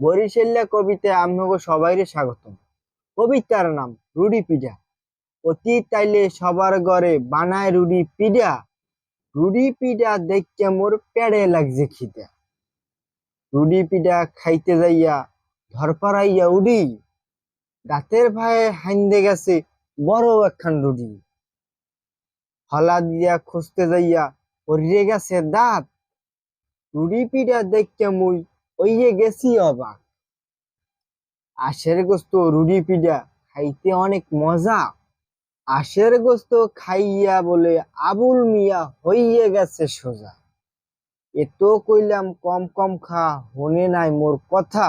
বরিশাল্লা কবিতা আমনগো সবাইরে স্বাগতম। কবিতার নাম, রুডি পিঠা অতি তাইলে সবার ঘরে বানায় রুডি পিঠা রুডি পিঠা দেখতে মোর পেড়ে লাগছে খিদা। রুডি পিঠা খাইতে যাইয়া ধরপাড়াইয়া উডি। দাঁতের ভাই হাইন্দে গেছে বড় একখান রুডি। হলা দিয়া খুঁজতে যাইয়া পড়িয়ে গেছে দাঁত। রুডি পিঠা দেখতে মুই ওইয়ে গেছি অবাক আশের গোস্ত রুডি পিঠা, খাইতে অনেক মজা। আশের গোস্ত খাইয়া বলে আবুল মিয়া হইয়ে গেছে সোজা। এতো কইলাম, কম কম খা, হনে নাই মোর কথা।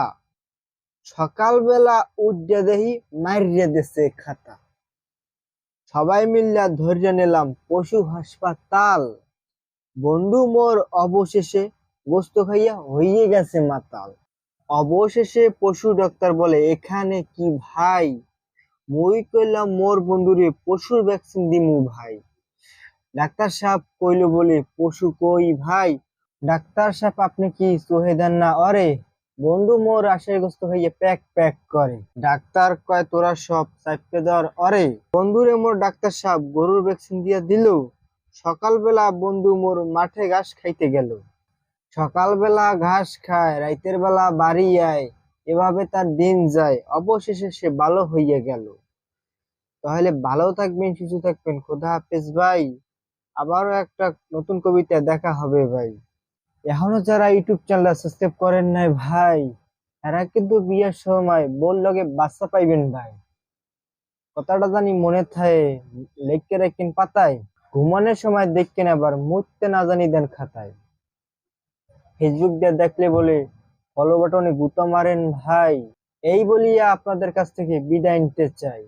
সকালবেলা উঠে দেহি মারিয়ে দেছে খাতা। সবাই মিল্লা ধৈর্য নিলাম পশু হাসপাতাল। বন্ধু মোর অবশেষে গোস্ত খাইয়া হইয়ে গেছে মাতাল। অবশেষে পশু ডাক্তার বলে, এখানে কি ভাই? মই কইলাম, মোর বন্ধুরে পশুর ভ্যাকসিন দিমু ভাই। ডাক্তার সাহেব কইলো বলে, পশু কই ভাই? ডাক্তার সাহেব, আপনি কি চোহে দেন না? অরে বন্ধু মোর আশের গোস্ত হইয়া প্যাক প্যাক করে। ডাক্তার কয়, তোরা সব চাইপে দেওয়ার অরে বন্ধুরে মোর ডাক্তার সাহেব গরুর ভ্যাকসিন দিয়া দিল। সকালবেলা বন্ধু মোর মাঠে ঘাস খাইতে গেল। সকালবেলা ঘাস খায়, রাইতের বেলা বাড়ি আয়, এভাবে তার দিন যায়। অবশেষে সে ভালো হইয়া গেল। তাহলে ভালো থাকবেন, সুস্থ থাকবেন। খোদা হাফেজ ভাই। আবারও একটা নতুন কবিতা দেখা হবে ভাই। এখনও যারা ইউটিউব চ্যানেল সাবস্ক্রাইব করেন নাই ভাই এরা কিন্তু বিয়ের সময় বোন লগে বাচ্চা পাইবেন ভাই। কথাটা জানি মনে থাকে লেখকে রাখেন পাতায়। ঘুমানোর সময় দেখকেন আবার মুততে না জানি দেন খাতায়। ফেসবুক দিয়ে দেখলে বলে ফলো বাটনে গুতো মারেন ভাই। এই বলিয়া আপনাদের কাছ থেকে বিদায় নিতে চাই।